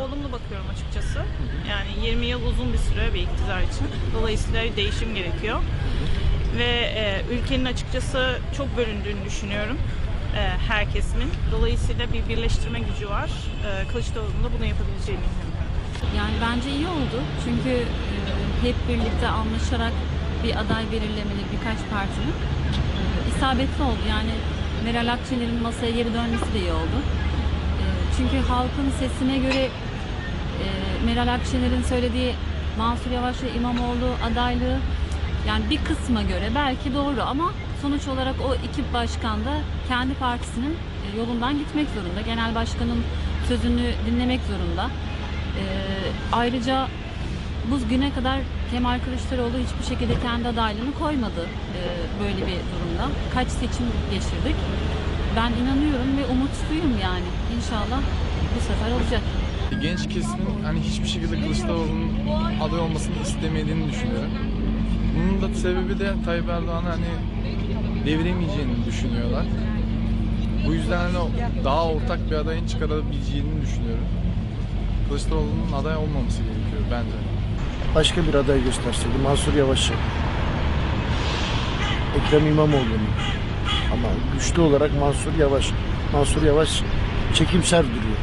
olumlu bakıyorum açıkçası. Yani 20 yıl uzun bir süre bir iktidar için. Dolayısıyla değişim gerekiyor. Ve e, ülkenin açıkçası çok bölündüğünü düşünüyorum. E, her kesimin. Dolayısıyla bir birleştirme gücü var. E, Kılıçdaroğlu'nun da bunu yapabileceğini. Yani bence iyi oldu. Çünkü e, hep birlikte anlaşarak bir aday belirlemeli birkaç partinin e, isabetli oldu. Yani Meral Akşener'in masaya geri dönmesi de iyi oldu. E, çünkü halkın sesine göre e, Meral Akşener'in söylediği Mansur Yavaş ve İmamoğlu adaylığı yani bir kısma göre belki doğru ama sonuç olarak o iki başkan da kendi partisinin e, yolundan gitmek zorunda. Genel başkanın sözünü dinlemek zorunda. Ee, ayrıca bu güne kadar Kemal Kılıçdaroğlu hiçbir şekilde kendi adaylığını koymadı böyle bir durumda. Kaç seçim geçirdik. Ben inanıyorum ve umutluyum yani. İnşallah bu sefer olacak. Genç kesimin hani hiçbir şekilde Kılıçdaroğlu'nun aday olmasını istemediğini düşünüyorum. Bunun da sebebi de Tayyip Erdoğan'ı hani deviremeyeceğini düşünüyorlar. Bu yüzden hani daha ortak bir adayın çıkarabileceğini düşünüyorum. Kılıçdaroğlu'nun aday olmaması gerekiyor bence. başka bir aday gösterseydi Mansur Yavaş'ı, Ekrem İmamoğlu'nu ama güçlü olarak Mansur Yavaş. Mansur Yavaş çekimser duruyor.